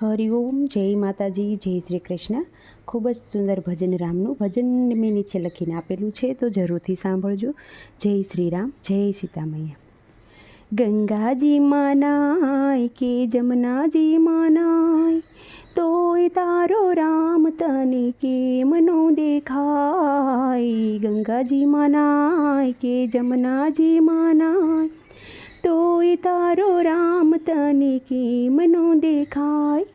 હરિઓમ જય માતાજી, જય શ્રી કૃષ્ણ. ખૂબ જ સુંદર ભજન રામનું ભજન મેં નીચે લખીને આપેલું છે, તો જરૂરથી સાંભળજો. જય શ્રી રામ, જય સીતામૈયા ગંગાજી માનાય કે જમનાજી માનાય, તોય તારો રામ તને કેમ નો દેખાય? ગંગાજી માનાય કે જમનાજી માનાય, તોય તારો રામ તને કેમનો દેખાય?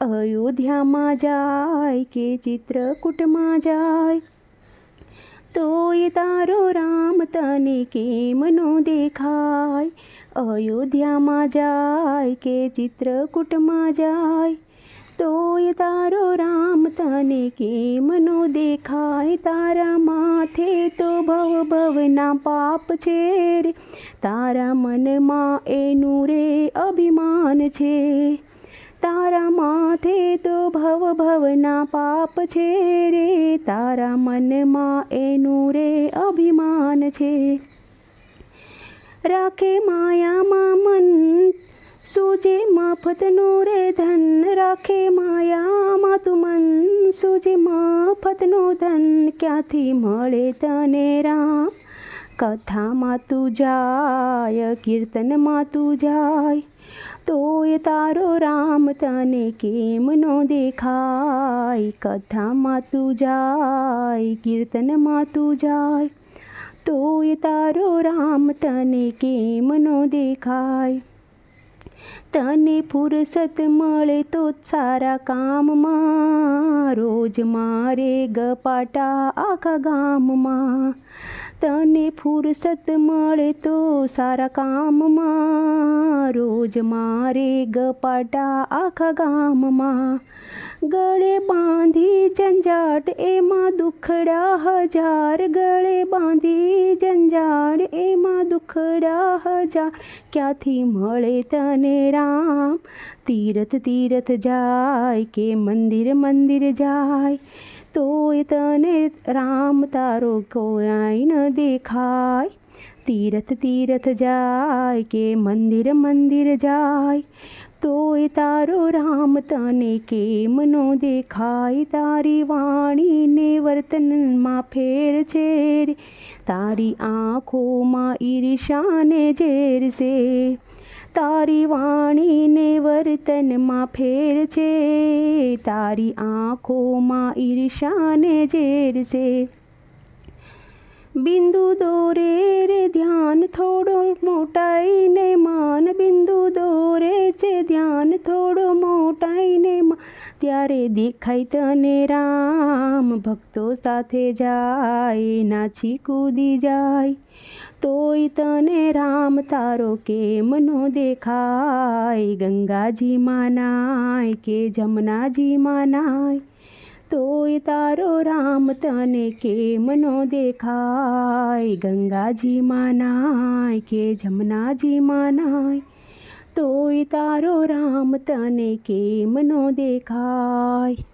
અયોધ્યામાં જાય કે ચિત્રકૂટમાં જાય? તોય તારો રામ તને કેમનો દેખાય? અયોધ્યામાં જાય કે ચિત્રકૂટમાં જાય? તોય તારો રામ, તને કેમ નો દેખાય? તારા માથે તો ભવ ભવના પાપ છે રે. તારા મનમાં એનું રે અભિમાન છે. તારા માથે તો ભવ ભવના પાપ છે રે. તારા મનમાં એનું રે અભિમાન છે. રાખે માયામાં મન સૂજે મફતનું રે ધન રાખે માયામાં તું મન સૂજે મફતનું ધન ક્યાંથી મળે તને રામ કથામાં તું જાય કીર્તનમાં તું જાય તોય તારો રામ તને કેમ નો દેખાય કથામાં તું જાય કીર્તનમાં તું જાય તોય તારો રામ તને કેમ નો દેખાય તને ફુરસત મળે તો સારા કામમાં. રોજ મારે ગપાટા આખા ગામમાં. તને ફુરસત મળે તો સારા કામમાં, રોજ મારે ગપાટા આખા ગામમાં. ગળે બાંધી ઝંઝાટ, એમાં દુખડા હજાર. ગળે બાંધી ઝંઝાટ, એમાં દુખડા હજાર. ક્યાંથી મળે તને રામ? તીરથ તીરથ જાય કે મંદિર મંદિર જાય. તોય તને રામ તારો કોઈ ન દેખાય. તીરથ તીરથ જાય કે મંદિર મંદિર જાય. તોય તારો રામ તને કેમ નો દેખાય? તારી વાણીને વર્તનમાં ફેર છે તારી આંખોમાં ઈર્ષાને ઝેર તારી વાણીને વર્તનમાં ફેર છે તારી આંખોમાં ઈર્ષાને ઝેર છે. બિંદુ દોરે ત્યારે દેખાય તને રામ. ભક્તો સાથે જાય નાચી કૂદી જાય. તોય તને રામ, તારો કેમનો દેખાય? ગંગાજી માનાય કે જમનાજી માનાય તોય તારો રામ તને કેમનો દેખાય? ગંગાજી માનાય કે જમનાજી માનાય તોય તારો રામ તને કેમ નો દેખાય